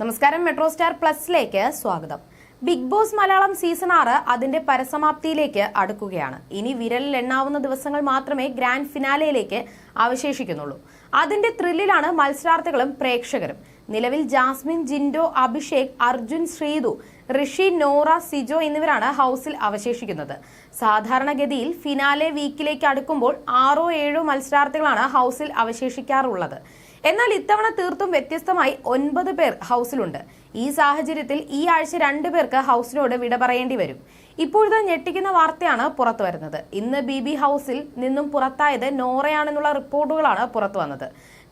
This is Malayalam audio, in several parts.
നമസ്കാരം മെട്രോ സ്റ്റാർ പ്ലസിലേക്ക് സ്വാഗതം. ബിഗ് ബോസ് മലയാളം സീസൺ ആറ് അതിന്റെ പരസമാപ്തിയിലേക്ക് അടുക്കുകയാണ്. ഇനി വിരലിൽ എണ്ണാവുന്ന ദിവസങ്ങൾ മാത്രമേ ഗ്രാൻഡ് ഫിനാലയിലേക്ക് അവശേഷിക്കുന്നുള്ളൂ. അതിന്റെ ത്രില്ലിലാണ് മത്സരാർത്ഥികളും പ്രേക്ഷകരും. നിലവിൽ ജാസ്മിൻ ജിൻഡോ അഭിഷേക് അർജുൻ ശ്രീതു ഋഷി നോറ സിജോ എന്നിവരാണ് ഹൗസിൽ അവശേഷിക്കുന്നത്. സാധാരണഗതിയിൽ ഫിനാലെ വീക്കിലേക്ക് അടുക്കുമ്പോൾ ആറോ ഏഴോ മത്സരാർത്ഥികളാണ് ഹൗസിൽ അവശേഷിക്കാറുള്ളത്. എന്നാൽ ഇത്തവണ തീർത്തും വ്യത്യസ്തമായി ഒൻപത് പേർ ഹൗസിലുണ്ട്. ഈ സാഹചര്യത്തിൽ ഈ ആഴ്ച രണ്ടു പേർക്ക് ഹൗസിനോട് വിട പറയേണ്ടി വരും. ഇപ്പോഴത്തെ ഞെട്ടിക്കുന്ന വാർത്തയാണ് പുറത്തു വരുന്നത്. ഇന്ന് ബി ബി ഹൗസിൽ നിന്നും പുറത്തായത് നോറയാണെന്നുള്ള റിപ്പോർട്ടുകളാണ് പുറത്തു വന്നത്.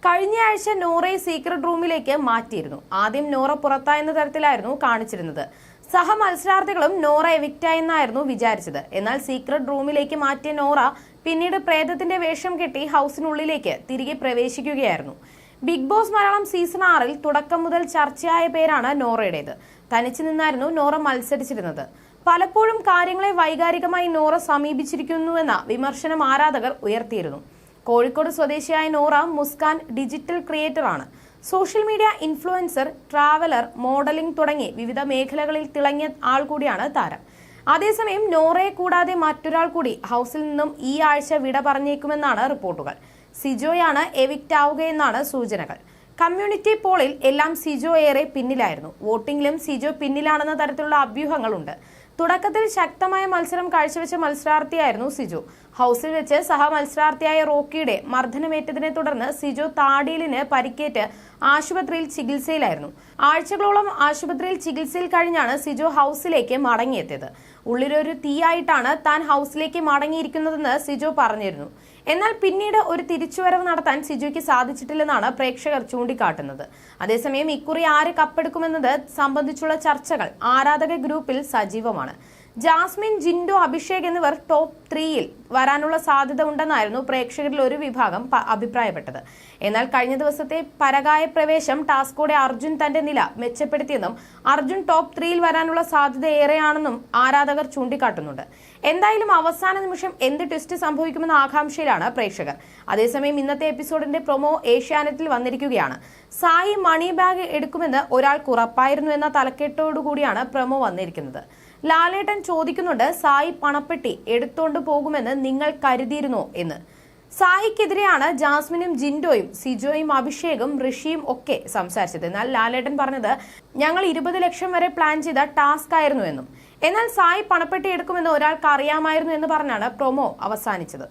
കഴിഞ്ഞ ആഴ്ച നോറയെ സീക്രട്ട് റൂമിലേക്ക് മാറ്റിയിരുന്നു. ആദ്യം നോറ പുറത്തായെന്ന തരത്തിലായിരുന്നു കാണിച്ചിരുന്നത്. സഹ മത്സരാർത്ഥികളും നോറ എവിക്റ്റായെന്നായിരുന്നു വിചാരിച്ചത്. എന്നാൽ സീക്രട്ട് റൂമിലേക്ക് മാറ്റിയ നോറ പിന്നീട് പ്രേതത്തിന്റെ വേഷം കെട്ടി ഹൗസിനുള്ളിലേക്ക് തിരികെ പ്രവേശിക്കുകയായിരുന്നു. ബിഗ് ബോസ് മലയാളം സീസൺ ആറിൽ തുടക്കം മുതൽ ചർച്ചയായ പേരാണ് നോറയുടേത്. തനിച്ചു നിന്നായിരുന്നു നോറ മത്സരിച്ചിരുന്നത്. പലപ്പോഴും കാര്യങ്ങളെ വൈകാരികമായി നോറ സമീപിച്ചിരിക്കുന്നുവെന്ന വിമർശനം ആരാധകർ ഉയർത്തിയിരുന്നു. കോഴിക്കോട് സ്വദേശിയായ Nora Muskan digital ക്രിയേറ്ററാണ്. Social media influencer traveller modelling തുടങ്ങി വിവിധ മേഖലകളിൽ തിളങ്ങിയ ആൾ കൂടിയാണ് താരം. അതേസമയം നോറയെ കൂടാതെ മറ്റൊരാൾ കൂടി ഹൗസിൽ നിന്നും ഈ ആഴ്ച വിട പറഞ്ഞേക്കുമെന്നാണ് റിപ്പോർട്ടുകൾ. സിജോയാണ് എവിക്റ്റ് ആവുകയെന്നാണ് സൂചനകൾ. കമ്മ്യൂണിറ്റി പോളിൽ എല്ലാം സിജോ ഏറെ പിന്നിലായിരുന്നു. വോട്ടിംഗിലും സിജോ പിന്നിലാണെന്ന തരത്തിലുള്ള അഭ്യൂഹങ്ങളുണ്ട്. തുടക്കത്തിൽ ശക്തമായ മത്സരം കാഴ്ചവെച്ച മത്സരാർത്ഥിയായിരുന്നു സിജു. ഹൗസിൽ വെച്ച് സഹ മത്സരാർത്ഥിയായ റോക്കിയുടെ മർദ്ദനമേറ്റതിനെ തുടർന്ന് സിജു താടിയിലിന് പരിക്കേറ്റ് ആശുപത്രിയിൽ ചികിത്സയിലായിരുന്നു. ആഴ്ചകളോളം ആശുപത്രിയിൽ ചികിത്സയിൽ കഴിഞ്ഞാണ് സിജു ഹൗസിലേക്ക് മടങ്ങിയെത്തിയത്. ഉള്ളിലൊരു തീയായിട്ടാണ് താൻ ഹൗസിലേക്ക് മടങ്ങിയിരിക്കുന്നതെന്ന് സിജു പറഞ്ഞിരുന്നു. എന്നാൽ പിന്നീട് ഒരു തിരിച്ചുവരവ് നടത്താൻ സിജുക്ക് സാധിച്ചിട്ടില്ലെന്നാണ് പ്രേക്ഷകർ ചൂണ്ടിക്കാട്ടുന്നത്. അതേസമയം ഇക്കുറി ആര് കപ്പെടുക്കുമെന്നത് സംബന്ധിച്ചുള്ള ചർച്ചകൾ ആരാധക ഗ്രൂപ്പിൽ സജീവമാണ്. ജാസ്മിൻ ജിൻഡോ അഭിഷേക് എന്നിവർ ടോപ്പ് ത്രീയിൽ വരാനുള്ള സാധ്യത ഉണ്ടെന്നായിരുന്നു പ്രേക്ഷകരിൽ ഒരു വിഭാഗം അഭിപ്രായപ്പെട്ടത്. എന്നാൽ കഴിഞ്ഞ ദിവസത്തെ പരകായ പ്രവേശം ടാസ്കോടെ അർജുൻ തന്റെ നില മെച്ചപ്പെടുത്തിയെന്നും അർജുൻ ടോപ്പ് ത്രീയിൽ വരാനുള്ള സാധ്യത ഏറെയാണെന്നും ആരാധകർ ചൂണ്ടിക്കാട്ടുന്നുണ്ട്. എന്തായാലും അവസാന നിമിഷം എന്ത് ട്വിസ്റ്റ് സംഭവിക്കുമെന്ന ആകാംക്ഷയിലാണ് പ്രേക്ഷകർ. അതേസമയം ഇന്നത്തെ എപ്പിസോഡിന്റെ പ്രൊമോ ഏഷ്യാനെറ്റിൽ വന്നിരിക്കുകയാണ്. സായി മണി ബാഗ് എടുക്കുമെന്ന് ഒരാൾക്ക് ഉറപ്പായിരുന്നു എന്ന തലക്കെട്ടോടുകൂടിയാണ് പ്രൊമോ വന്നിരിക്കുന്നത്. ലാലേട്ടൻ ചോദിക്കുന്നുണ്ട് സായി പണപ്പെട്ടി എടുത്തോണ്ട് പോകുമെന്ന് നിങ്ങൾ കരുതിയിരുന്നോ? എന്ന്. സായിക്കെതിരെയാണ് ജാസ്മിനും ജിൻഡോയും സിജോയും അഭിഷേകും ഋഷിയും ഒക്കെ സംസാരിച്ചത്. എന്നാൽ ലാലേട്ടൻ പറഞ്ഞത് ഞങ്ങൾ ഇരുപത് ലക്ഷം വരെ പ്ലാൻ ചെയ്ത ടാസ്ക് ആയിരുന്നു എന്നും. എന്നാൽ സായി പണപ്പെട്ടി എടുക്കുമെന്ന് ഒരാൾക്ക് അറിയാമായിരുന്നു എന്ന് പറഞ്ഞാണ് പ്രൊമോ അവസാനിച്ചത്.